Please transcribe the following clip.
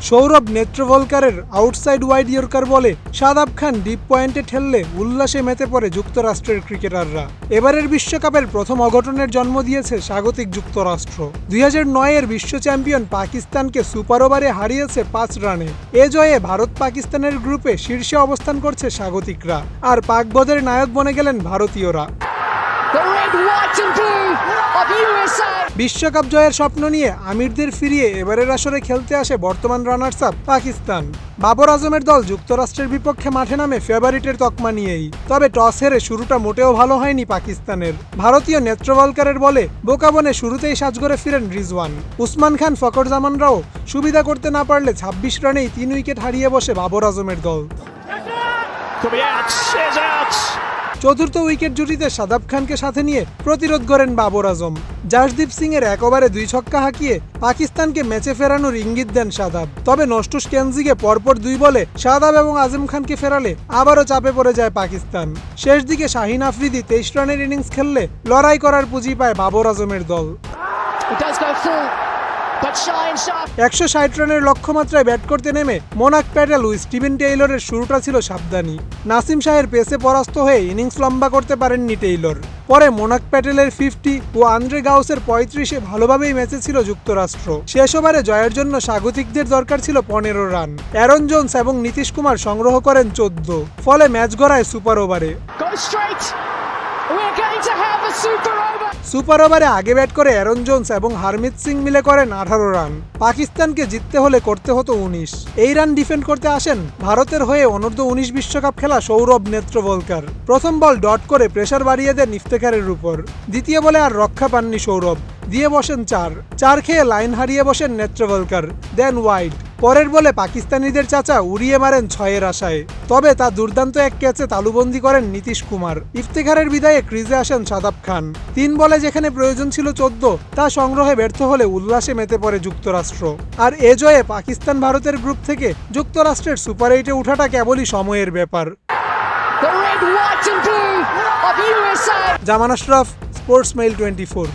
সৌরভ নেত্রভলকারের outside wide yorker বলে শাদাব খান deep পয়েন্টে ঠেললে উল্লাসে মেতে পড়ে যুক্তরাষ্ট্রের ক্রিকেটাররা। এবারের বিশ্বকাপের প্রথম অঘটনের জন্ম দিয়েছে স্বাগতিক যুক্তরাষ্ট্র। দুই হাজার নয়ের বিশ্ব চ্যাম্পিয়ন পাকিস্তানকে সুপার ওভারে হারিয়েছে পাঁচ রানে। এ জয়ে ভারত পাকিস্তানের গ্রুপে শীর্ষে অবস্থান করছে স্বাগতিকরা। আর পাকবদের নায়ক বনে গেলেন ভারতীয়রা। The red, white and blue of USA. বিশ্বকাপ জয়ের স্বপ্ন নিয়ে আমিরদের ফিরিয়ে এবারের আসরে খেলতে আসে বর্তমান রানার্স আপ পাকিস্তান। বাবর আজমের দল যুক্তরাষ্ট্রের বিপক্ষে মাঠে নামে ফেভারিটের তকমা নিয়েই। তবে টস হেরে শুরুটা মোটেও ভালো হয়নি পাকিস্তানের। ভারতীয় নেত্রবলকারের বলে বোকাবনে শুরুতেই সাজগরে ফিরেন রিজওয়ান। উসমান খান ফকর জামানরাও সুবিধা করতে না পারলে ছাব্বিশ রানেই তিন উইকেট হারিয়ে বসে বাবর আজমের দল। চতুর্থ উইকেট জুটিতে সাদাব খানকে সাথে নিয়ে প্রতিরোধ করেন বাবর আজম। জাসদীপ সিং এর এক ওভারে দুই ছক্কা হাঁকিয়ে পাকিস্তানকে ম্যাচে ফেরানোর ইঙ্গিত দেন সাদাব। তবে নষ্টুস কেনজিকে পরপর দুই বলে সাদাব এবং আজম খানকে ফেরালে আবারও চাপে পড়ে যায় পাকিস্তান। শেষ দিকে শাহিন আফ্রিদি তেইশ রানের ইনিংস খেললে লড়াই করার পুঁজি পায় বাবর আজমের দল। একশো ষাট রানের লক্ষ্যমাত্রায় ব্যাট করতে নেমে মোনাক প্যাটেল ও স্টিভেন টেইলরের শুরুটা ছিল সাবধানী। নাসিম শাহের পেসে পরাস্ত হয়ে ইনিংস লম্বা করতে পারেননি টেইলর। পরে মোনাক প্যাটেলের ফিফটি ও আন্দ্রে গাউসের পঁয়ত্রিশে ভালোভাবেই ম্যাচে ছিল যুক্তরাষ্ট্র। শেষ ওভারে জয়ের জন্য স্বাগতিকদের দরকার ছিল পনেরো রান। অ্যারন জোন্স এবং নীতিশ কুমার সংগ্রহ করেন চোদ্দ। ফলে ম্যাচ গড়ায় সুপার ওভারে। সুপার ওভারে আগে ব্যাট করে অ্যারন জোন্স এবং হারমিত সিং মিলে করেন আঠারো রান পাকিস্তানকে জিততে হলে করতে হতো উনিশ। এই রান ডিফেন্ড করতে আসেন ভারতের হয়ে অনূর্ধ্ব উনিশ বিশ্বকাপ খেলা সৌরভ নেত্রবলকার প্রথম বল ডট করে প্রেসার বাড়িয়ে দেন ইফতেখারের উপর। দ্বিতীয় বলে আর রক্ষা পাননি সৌরভ। দিয়ে বসেন চার। চার খেয়ে লাইন হারিয়ে বসেন নেত্রবলকার দেন ওয়াইড পরের বলে পাকিস্তানিদের চাচা উড়িয়ে মারেন ছয়ের আশায়। তবে তা দুর্দান্ত এক ক্যাচে তালুবন্দি করেন নীতিশ কুমার। ইফতেখারের বিদায়ে ক্রিজে আসেন সাদাব খান। তিন বলে যেখানে প্রয়োজন ছিল চোদ্দ তা সংগ্রহে ব্যর্থ হলে উল্লাসে মেতে পড়ে যুক্তরাষ্ট্র। আর এ জয়ে পাকিস্তান ভারতের গ্রুপ থেকে যুক্তরাষ্ট্রের সুপার এইটে উঠাটা কেবলই সময়ের ব্যাপার. Zaman Ashraf sports mail twenty four.